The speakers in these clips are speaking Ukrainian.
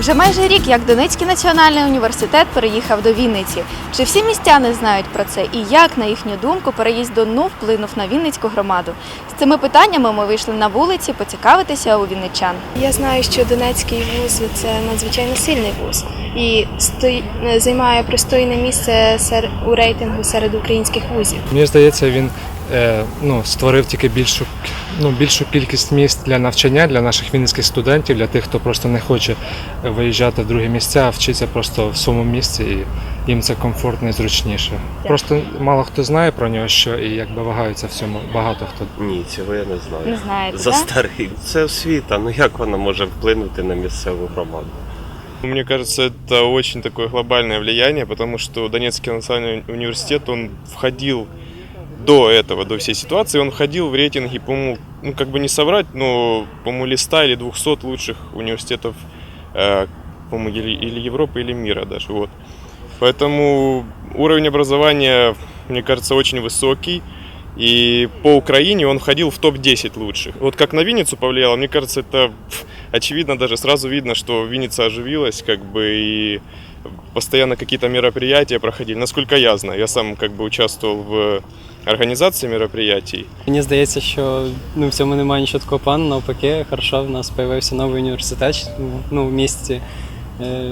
Вже майже рік, як Донецький національний університет переїхав до Вінниці. Чи всі містяни знають про це і як, на їхню думку, переїзд до НУ вплинув на Вінницьку громаду? З цими питаннями ми вийшли на вулиці поцікавитися у вінничан. Я знаю, що Донецький вуз це надзвичайно сильний вуз і стої... займає пристойне місце сер... у рейтингу серед українських вузів. Мені здається, він е, ну, створив тільки більшу, ну, більшу кількість місць для навчання для наших вінницьких студентів, для тих, хто просто не хоче виїжджати в другі місця, а вчиться просто в своєму місці, і їм це комфортно і зручніше. Просто мало хто знає про нього, що і якби вагаються в цьому багато хто. Ні, цього я не знаю. Не знаєте, За да? старий. Це освіта. Ну як вона може вплинути на місцеву громаду? Мне кажется, это очень такое глобальное влияние, потому что Донецкий национальный университет, он входил до этого, до всей ситуации, он входил в рейтинги, по-моему, ну как бы не соврать, но, по-моему, или 100, или 200 лучших университетов, э, по-моему, или, или Европы, или мира даже, вот. Поэтому уровень образования, мне кажется, очень высокий. И по Украине он входил в топ-10 лучших. Вот как на Винницу повлияло, мне кажется, это очевидно, даже сразу видно, что Винница оживилась, как бы, и постоянно какие-то мероприятия проходили. Насколько я знаю, я сам как бы участвовал в организации мероприятий. Мені здається, що ну, в цьому немає нічого такого плану, навпаки, хорошо, в нас з'явився новий університет ну, в місті. Е,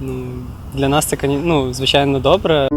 ну, для нас це, ну, звичайно, добре.